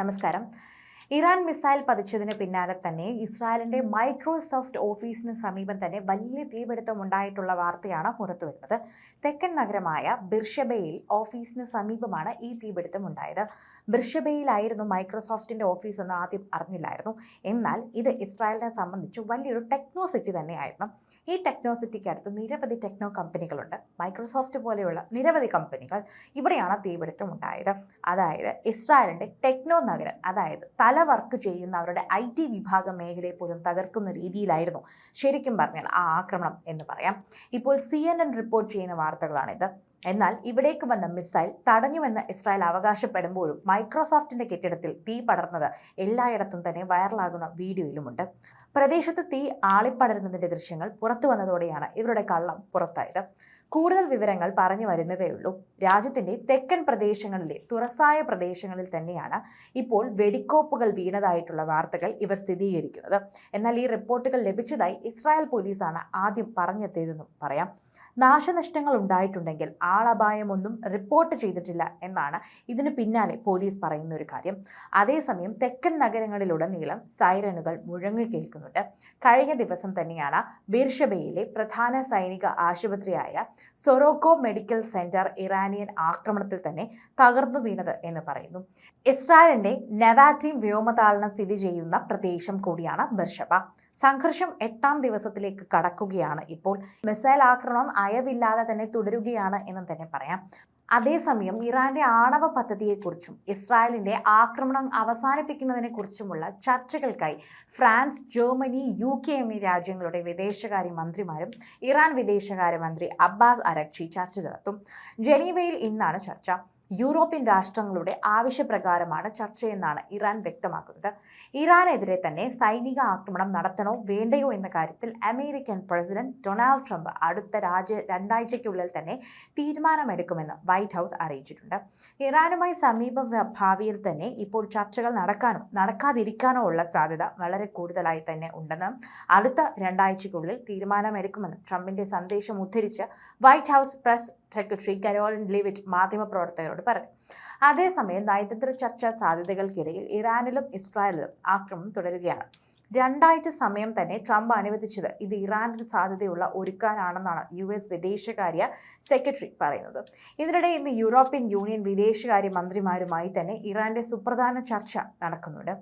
നമസ്കാരം. Iran missile പതിച്ചതിന് പിന്നാലെ തന്നെ ഇസ്രായേലിന്റെ മൈക്രോസോഫ്റ്റ് ഓഫീസിന് സമീപം തന്നെ വലിയ തീപിടുത്തം ഉണ്ടായിട്ടുള്ള വാർത്തയാണ് പുറത്തുവരുന്നത്. തെക്കൻ നഗരമായ ബിർഷബയിൽ ഓഫീസിന് സമീപമാണ് ഈ തീപിടുത്തം ഉണ്ടായത്. ബിർഷബയിലായിരുന്നു മൈക്രോസോഫ്റ്റിന്റെ ഓഫീസ് എന്ന് ആദ്യം അറിഞ്ഞില്ലായിരുന്നു. എന്നാൽ ഇത് ഇസ്രായേലിനെ സംബന്ധിച്ച് വലിയൊരു ടെക്നോ സിറ്റി തന്നെയായിരുന്നു. ഈ ടെക്നോ സിറ്റിക്ക് അടുത്ത് നിരവധി ടെക്നോ കമ്പനികളുണ്ട്. മൈക്രോസോഫ്റ്റ് പോലെയുള്ള നിരവധി കമ്പനികൾ ഇവിടെയാണ് തീപിടുത്തം ഉണ്ടായത്. അതായത് ഇസ്രായേലിന്റെ ടെക്നോ നഗരം അതായത് തല വർക്ക് ചെയ്യുന്ന അവരുടെ ഐ ടി വിഭാഗ മേഖലയെ പോലും തകർക്കുന്ന രീതിയിലായിരുന്നു ശരിക്കും പറഞ്ഞാൽ ആ ആക്രമണം എന്ന് പറയാം. ഇപ്പോൾ സി റിപ്പോർട്ട് ചെയ്യുന്ന വാർത്തകളാണിത്. എന്നാൽ ഇവിടേക്ക് വന്ന മിസൈൽ തടഞ്ഞുവെന്ന് ഇസ്രായേൽ അവകാശപ്പെടുമ്പോഴും മൈക്രോസോഫ്റ്റിന്റെ കെട്ടിടത്തിൽ തീ പടർന്നത് എല്ലായിടത്തും തന്നെ വൈറലാകുന്ന വീഡിയോയിലുമുണ്ട്. പ്രദേശത്ത് തീ ആളിപ്പടരുന്നതിന്റെ ദൃശ്യങ്ങൾ പുറത്തു വന്നതോടെയാണ് ഇവരുടെ കള്ളം പുറത്തായത്. കൂടുതൽ വിവരങ്ങൾ പറഞ്ഞു വരുന്നതേയുള്ളൂ രാജ്യത്തിന്റെ തെക്കൻ പ്രദേശങ്ങളിലെ തുറസായ പ്രദേശങ്ങളിൽ തന്നെയാണ് ഇപ്പോൾ വെടിക്കോപ്പുകൾ വീണതായിട്ടുള്ള വാർത്തകൾ ഇവർ സ്ഥിരീകരിക്കുന്നത്. എന്നാൽ ഈ റിപ്പോർട്ടുകൾ ലഭിച്ചതായി ഇസ്രായേൽ പോലീസാണ് ആദ്യം പറഞ്ഞെത്തിയതെന്നും പറയാം. നാശനഷ്ടങ്ങൾ ഉണ്ടായിട്ടുണ്ടെങ്കിൽ ആളപായമൊന്നും റിപ്പോർട്ട് ചെയ്തിട്ടില്ല എന്നാണ് ഇതിന് പിന്നാലെ പോലീസ് പറയുന്ന ഒരു കാര്യം. അതേസമയം തെക്കൻ നഗരങ്ങളിലുടനീളം സൈറനുകൾ മുഴങ്ങി കേൾക്കുന്നുണ്ട്. കഴിഞ്ഞ ദിവസം തന്നെയാണ് ബീർഷബയിലെ പ്രധാന സൈനിക ആശുപത്രിയായ സൊറോക്കോ മെഡിക്കൽ സെന്റർ ഇറാനിയൻ ആക്രമണത്തിൽ തന്നെ തകർന്നു വീണത് എന്ന് പറയുന്നു. ഇസ്രായേലിന്റെ നെവാറ്റീം വ്യോമതാളനം സ്ഥിതി ചെയ്യുന്ന പ്രദേശം കൂടിയാണ് ബിർഷബ. സംഘർഷം എട്ടാം ദിവസത്തിലേക്ക് കടക്കുകയാണ്. ഇപ്പോൾ മിസൈൽ ആക്രമണം അയവില്ലാതെ തന്നെ തുടരുകയാണ് എന്ന് തന്നെ പറയാം. അതേസമയം ഇറാന്റെ ആണവ പദ്ധതിയെക്കുറിച്ചും ഇസ്രായേലിന്റെ ആക്രമണം അവസാനിപ്പിക്കുന്നതിനെക്കുറിച്ചുമുള്ള ചർച്ചകൾക്കായി ഫ്രാൻസ് ജർമ്മനി യു കെ എന്നീ രാജ്യങ്ങളുടെ വിദേശകാര്യ മന്ത്രിമാരും ഇറാൻ വിദേശകാര്യമന്ത്രി അബ്ബാസ് അരക്ഷി ചർച്ച നടത്തും. ജനീവയിൽ ഇന്നാണ് ചർച്ച. യൂറോപ്യൻ രാഷ്ട്രങ്ങളുടെ ആവശ്യപ്രകാരമാണ് ചർച്ചയെന്നാണ് ഇറാൻ വ്യക്തമാക്കുന്നത്. ഇറാനെതിരെ തന്നെ സൈനിക ആക്രമണം നടത്തണോ വേണ്ടയോ എന്ന കാര്യത്തിൽ അമേരിക്കൻ പ്രസിഡന്റ് ഡൊണാൾഡ് ട്രംപ് അടുത്ത രാജ്യ രണ്ടാഴ്ചയ്ക്കുള്ളിൽ തന്നെ തീരുമാനമെടുക്കുമെന്ന് വൈറ്റ് ഹൗസ് അറിയിച്ചിട്ടുണ്ട്. ഇറാനുമായി സമീപ ഭാവിയിൽ തന്നെ ഇപ്പോൾ ചർച്ചകൾ നടക്കാനോ നടക്കാതിരിക്കാനോ ഉള്ള സാധ്യത വളരെ കൂടുതലായി തന്നെ ഉണ്ടെന്നും അടുത്ത രണ്ടാഴ്ചയ്ക്കുള്ളിൽ തീരുമാനമെടുക്കുമെന്നും ട്രംപിന്റെ സന്ദേശം ഉദ്ധരിച്ച് White House press secretary Karoline Leavitt മാധ്യമപ്രവർത്തകരോട് പറഞ്ഞു. അതേസമയം നയതന്ത്ര ചർച്ചാ സാധ്യതകൾക്കിടയിൽ ഇറാനിലും ഇസ്രായേലിലും ആക്രമണം തുടരുകയാണ്. രണ്ടാഴ്ച സമയം തന്നെ ട്രംപ് അനുവദിച്ചത് ഇത് ഇറാനിൽ സാധ്യതയുള്ള ഒരുക്കാനാണെന്നാണ് യു എസ് വിദേശകാര്യ സെക്രട്ടറി പറയുന്നത്. ഇതിനിടെ ഇന്ന് യൂറോപ്യൻ യൂണിയൻ വിദേശകാര്യ മന്ത്രിമാരുമായി തന്നെ ഇറാന്റെ സുപ്രധാന ചർച്ച നടക്കുന്നുണ്ട്.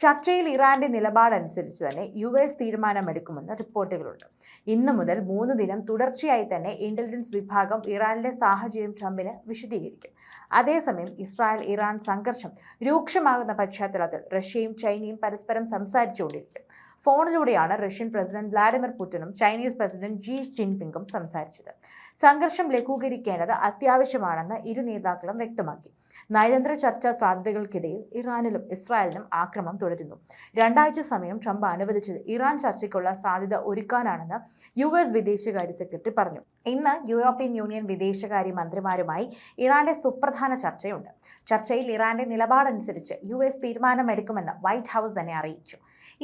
ചർച്ചയിൽ ഇറാന്റെ നിലപാടനുസരിച്ച് തന്നെ യു എസ് തീരുമാനമെടുക്കുമെന്ന് റിപ്പോർട്ടുകളുണ്ട്. ഇന്ന് മുതൽ മൂന്ന് ദിനം തുടർച്ചയായി തന്നെ ഇന്റലിജൻസ് വിഭാഗം ഇറാനിലെ സാഹചര്യം ട്രംപിന് വിശദീകരിക്കും. അതേസമയം ഇസ്രായേൽ ഇറാൻ സംഘർഷം രൂക്ഷമാകുന്ന പശ്ചാത്തലത്തിൽ റഷ്യയും ചൈനയും പരസ്പരം സംസാരിച്ചുകൊണ്ടിരിക്കും ഫോണിലൂടെയാണ് റഷ്യൻ പ്രസിഡന്റ് വ്ളാഡിമിർ പുടിനും ചൈനീസ് പ്രസിഡന്റ് ജി ജിൻപിങ്ങും സംസാരിച്ചത്. സംഘർഷം ലഘൂകരിക്കേണ്ടത് അത്യാവശ്യമാണെന്ന് ഇരു നേതാക്കളും വ്യക്തമാക്കി. നയതന്ത്ര ചർച്ചാ സാധ്യതകൾക്കിടയിൽ ഇറാനിലും ഇസ്രായേലിനും ആക്രമണം തുടരുന്നു. രണ്ടാഴ്ച സമയം ട്രംപ് അനുവദിച്ചത് ഇറാൻ ചർച്ചയ്ക്കുള്ള സാധ്യത ഒരുക്കാനാണെന്ന് യു എസ് വിദേശകാര്യ സെക്രട്ടറി പറഞ്ഞു. ഇന്ന് യൂറോപ്യൻ യൂണിയൻ വിദേശകാര്യ മന്ത്രിമാരുമായി ഇറാന്റെ സുപ്രധാന ചർച്ചയുണ്ട്. ചർച്ചയിൽ ഇറാന്റെ നിലപാടനുസരിച്ച് യു എസ് തീരുമാനമെടുക്കുമെന്ന് വൈറ്റ് ഹൗസ് തന്നെ അറിയിച്ചു.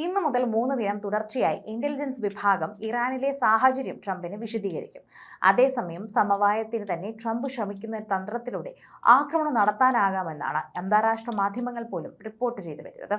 ഇന്ന് മുതൽ മൂന്ന് ദിനം തുടർച്ചയായി ഇന്റലിജൻസ് വിഭാഗം ഇറാനിലെ സാഹചര്യം ട്രംപിന് വിശദീകരിക്കും. അതേസമയം സമവായത്തിന് തന്നെ ട്രംപ് ശ്രമിക്കുന്ന തന്ത്രത്തിലൂടെ ആക്രമണം നടത്താനാകാമെന്നാണ് അന്താരാഷ്ട്ര മാധ്യമങ്ങൾ പോലും റിപ്പോർട്ട് ചെയ്തു വരുന്നത്